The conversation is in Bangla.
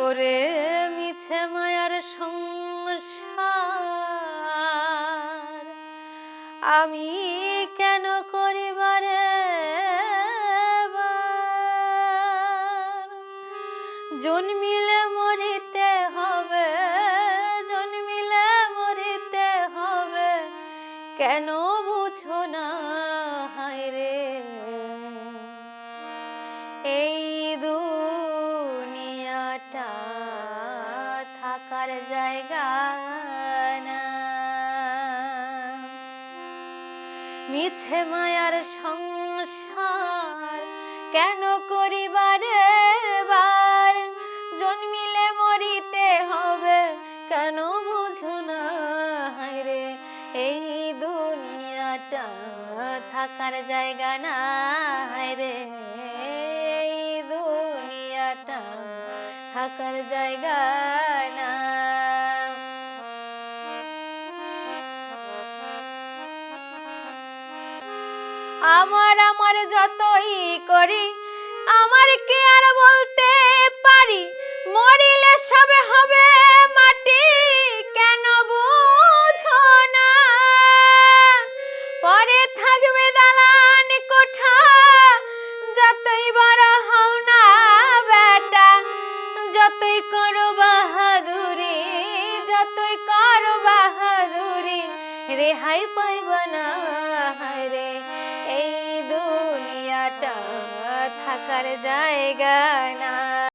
ওরে মিছে মায়ার সংসার, আমি কেন করিবারে জন্মিলে মরিতে হবে, জন্মিলে মরিতে হবে, কেন বুঝো না, হায় রে? এই থাকার জায়গা না। মিছে মায়ার সংসার কেন করিবারে বার জন্মিলে মরিতে হবে কেন বুঝো না? রে, এই দুনিয়াটা থাকার জায়গা না। রে, এই দুনিয়াটা থাকার জায়গা না। আমার আমার যতই করি, আমার কে আর বলতে পারি? মরিলে সবে হবে মাটি, কেন বুঝো না? পরে থাকবে দালান কোঠা, যতই বড় হও না বেটা, যতই করো বাহাদুরি, যতই করো বাহাদুরি, রেহাই পাইব না রে। থাকার জায়গা না।